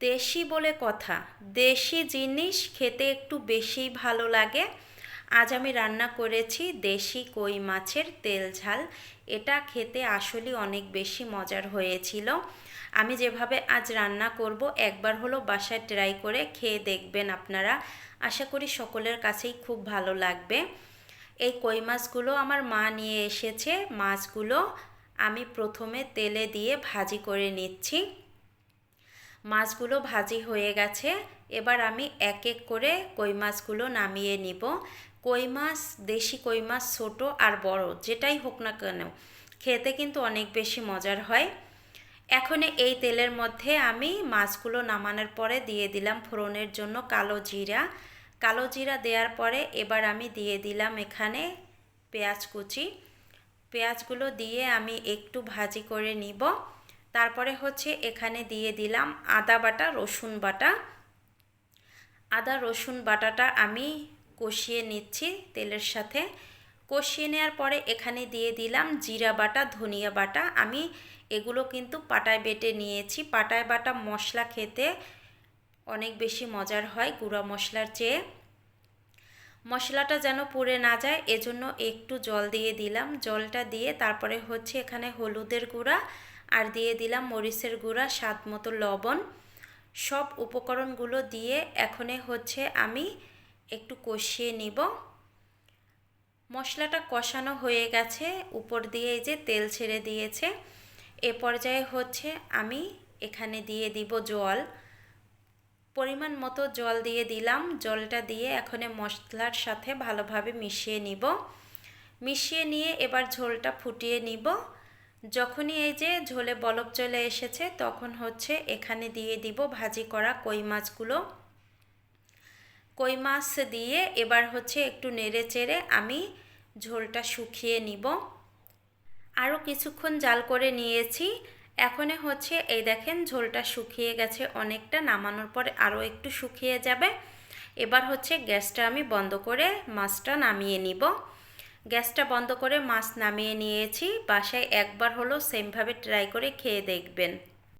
দেশি বলে কথা। দেশি জিনিস খেতে একটু বেশিই ভালো লাগে। আজ আমি রান্না করেছি দেশি কই মাছের তেল ঝাল। এটা খেতে আসলে অনেক বেশি মজার হয়েছিল। আমি যেভাবে আজ রান্না করব একবার হলো বাসায় ট্রাই করে খেয়ে দেখবেন আপনারা। আশা করি সকলের কাছেই খুব ভালো লাগবে। এই কই মাছগুলো আমার মা নিয়ে এসেছে। মাছগুলো আমি প্রথমে তেলে দিয়ে ভাজি করে নিচ্ছি। মাছগুলো ভাজি হয়ে গেছে। এবার আমি এক এক করে কই মাছগুলো নামিয়ে নিব। কই মাছ, দেশি কই মাছ ছোটো আর বড়, যেটাই হোক না কেন, খেতে কিন্তু অনেক বেশি মজার হয়। এখন এই তেলের মধ্যে আমি মাছগুলো নামানোর পরে দিয়ে দিলাম ফোড়নের জন্য কালো জিরা। কালো জিরা দেওয়ার পরে এবার আমি দিয়ে দিলাম এখানে পেঁয়াজ কুচি। পেঁয়াজগুলো দিয়ে আমি একটু ভাজি করে নিব। তারপরে হচ্ছে এখানে দিয়ে দিলাম আদা বাটা, রসুন বাটা। আদা, রসুন বাটাটা আমি কষিয়ে নিচ্ছি তেলের সাথে। কষিয়ে নেওয়ার পরে এখানে দিয়ে দিলাম জিরা বাটা, ধনিয়া বাটা। আমি এগুলো কিন্তু পাটায় বেটে নিয়েছি। পাটায় বাটা মশলা খেতে অনেক বেশি মজার হয় গুঁড়া মশলার চেয়ে। মশলাটা যেন পুড়ে না যায়, এজন্য একটু জল দিয়ে দিলাম। জলটা দিয়ে তারপরে হচ্ছে এখানে হলুদের গুঁড়া আর দিয়ে দিলাম মরিচের গুঁড়া, স্বাদ মতো লবণ। সব উপকরণগুলো দিয়ে এখনে হচ্ছে আমি একটু কষিয়ে নিব। মশলাটা কষানো হয়ে গেছে, উপর দিয়ে এই যে তেল ছেড়ে দিয়েছে। এ পর্যায়ে হচ্ছে আমি এখানে দিয়ে দিব জল। পরিমাণ মতো জল দিয়ে দিলাম। জলটা দিয়ে এখানে মশলার সাথে ভালোভাবে মিশিয়ে নিব। মিশিয়ে নিয়ে এবার ঝোলটা ফুটিয়ে নিব। যখনই এই যে ঝোলে বলক চলে এসেছে, তখন হচ্ছে এখানে দিয়ে দিব ভাজি করা কই মাছগুলো। কই মাছ দিয়ে এবার হচ্ছে একটু নেড়ে চেড়ে আমি ঝোলটা শুকিয়ে নিব। আরও কিছুক্ষণ জাল করে নিয়েছি। এখনে হচ্ছে এই দেখেন ঝোলটা শুকিয়ে গেছে, অনেকটা নামানোর পরে আরও একটু শুকিয়ে যাবে। এবার হচ্ছে গ্যাসটা আমি বন্ধ করে মাছটা নামিয়ে নিব। গ্যাসটা বন্ধ করে মাছ নামিয়ে নিয়েছি বাসায় একবার হলো সেমভাবে ট্রাই করে খেয়ে দেখবেন।